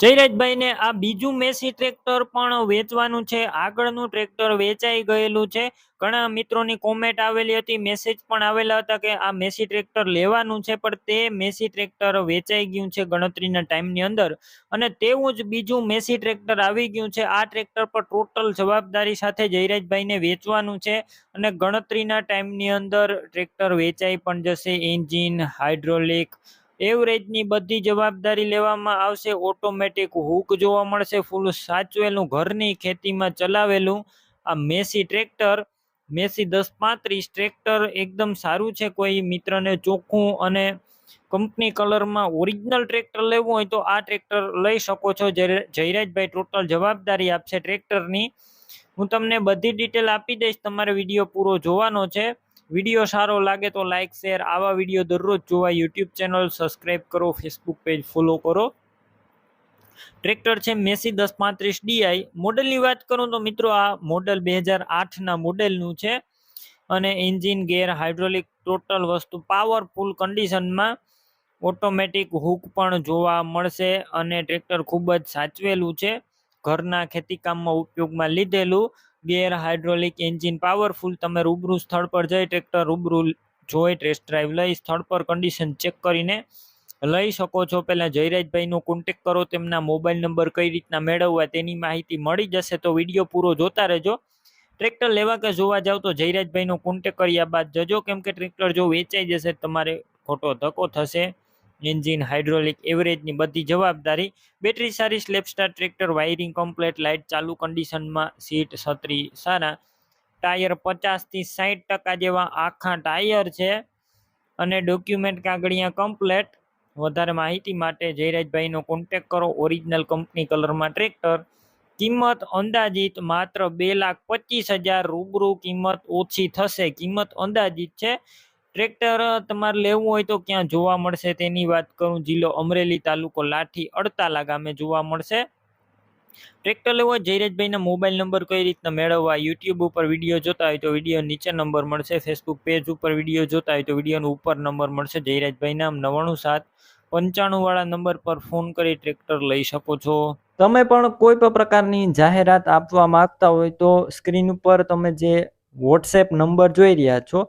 જયરાજભાઈને આ બીજું Massey tractor પણ વેચવાનું છે. આગળનું ટ્રેક્ટર વેચાઈ ગયેલું છે. ઘણા મિત્રોની કોમેન્ટ આવેલી હતી મેસેજ પણ આવેલા હતા કે આ મેસી ટ્રેક્ટર લેવાનું છે, પણ તે મેસી ટ્રેક્ટર વેચાઈ ગયું છે ગણતરીના ટાઈમની અંદર. અને તેવું જ બીજું મેસી ટ્રેક્ટર આવી ગયું છે. આ ટ્રેક્ટર પર ટોટલ જવાબદારી સાથે જયરાજભાઈને વેચવાનું છે અને ગણતરીના ટાઈમની અંદર ટ્રેક્ટર વેચાઈ પણ જશે. એન્જિન, હાઇડ્રોલિક એવરેજની બધી જવાબદારી લેવામાં આવશે. ઓટોમેટિક હુક જોવા મળશે. ફૂલ સાચવેલું ઘરની ખેતીમાં ચલાવેલું આ મેસી ટ્રેક્ટર. મેસી દસ પાંત્રીસ ટ્રેક્ટર એકદમ સારું છે. કોઈ મિત્રને ચોખ્ખું અને કંપની કલરમાં ઓરિજિનલ ટ્રેક્ટર લેવું હોય તો આ ટ્રેક્ટર લઈ શકો છો. જ્યારે જયરાજભાઈ ટોટલ જવાબદારી આપશે ટ્રેક્ટરની. હું તમને બધી ડિટેલ આપી દઈશ. તમારે વીડિયો પૂરો જોવાનો છે. વીડિયો સારો લાગે તો લાઇક શેર આવા વીડિયો દરરોજ જોવા યુટ્યુબ ચેનલ સબસ્ક્રાઈબ કરો ફેસબુક પેજ ફોલો કરો. ટ્રેક્ટર છે મેસી દસ પાંત્રીસ ડીઆઈ મોડલની વાત કરું તો મિત્રો આ મોડલ બે હજાર આઠના છે. અને એન્જિન ગેર હાઇડ્રોલિક ટોટલ વસ્તુ પાવરફુલ કન્ડિશનમાં ઓટોમેટિક હુક પણ જોવા મળશે અને ટ્રેક્ટર ખૂબ જ સાચવેલું છે. ઘરના ખેતીકામમાં ઉપયોગમાં લીધેલું. ગેર હાઇડ્રોલિક એન્જિન પાવરફુલ, તમે રૂબરૂ સ્થળ પર જઈ ટ્રેક્ટર રૂબરૂ જોઈ ટેસ્ટ ડ્રાઈવ લઈ સ્થળ પર કન્ડિશન ચેક કરીને લઈ શકો છો. પહેલાં જયરાજભાઈનો કોન્ટેક કરો, તેમના મોબાઈલ નંબર કઈ રીતના મેળવવા તેની માહિતી મળી જશે તો વીડિયો પૂરો જોતા રહેજો. ટ્રેક્ટર લેવા કે જોવા જાવ તો જયરાજભાઈનો કોન્ટેક કર્યા બાદ જજો, કેમ કે ટ્રેક્ટર જો વેચાઈ જશે તમારે ખોટો ધક્કો થશે. એન્જિન, હાઇડ્રોલિક, એવરેજની બધી જવાબદારી, બેટરી સારી, સ્લેપસ્ટાર, ટ્રેક્ટર, વાયરિંગ કમ્પ્લેટ, લાઇટ, ચાલુ કન્ડિશનમાં સીટ છત્રી, સારા. ટાયર પચાસથી સાઠ ટકા જેવા આખા ટાયર છે અને ડોક્યુમેન્ટ કાગળિયા કમ્પ્લેટ. વધારે માહિતી માટે જયરાજભાઈનો કોન્ટેક કરો ઓરિજિનલ કંપની કલરમાં ટ્રેક્ટર. કિંમત અંદાજિત માત્ર બે લાખ પચીસ હજાર રૂબરૂ કિંમત ઓછી થશે. કિંમત અંદાજિત છે ટ્રેક્ટર તમારે લેવું હોય તો ક્યાં જોવા મળશે? તેની વાત કરું, જિલ્લો અમરેલી તાલુકો લાઠી અડતાલા ગામે જોવા મળશે. ટ્રેક્ટર લેવો હોય, જયરાજભાઈના મોબાઈલ નંબર કઈ રીતના મેળવવા? યુટ્યુબ ઉપર વીડિયો જોતા હોય તો વીડિયો નીચે નંબર મળશે. ફેસબુક પેજ ઉપર વીડિયો જોતા હોય તો વિડીયોનો ઉપર નંબર મળશે. જયરાજભાઈ નામ નવાણું સાત પંચાણું વાળા નંબર પર ફોન કરી ટ્રેક્ટર લઈ શકો છો. તમે પણ કોઈ પણ પ્રકારની જાહેરાત આપવા માંગતા હોય તો સ્ક્રીન ઉપર તમે જે વોટ્સએપ નંબર જોઈ રહ્યા છો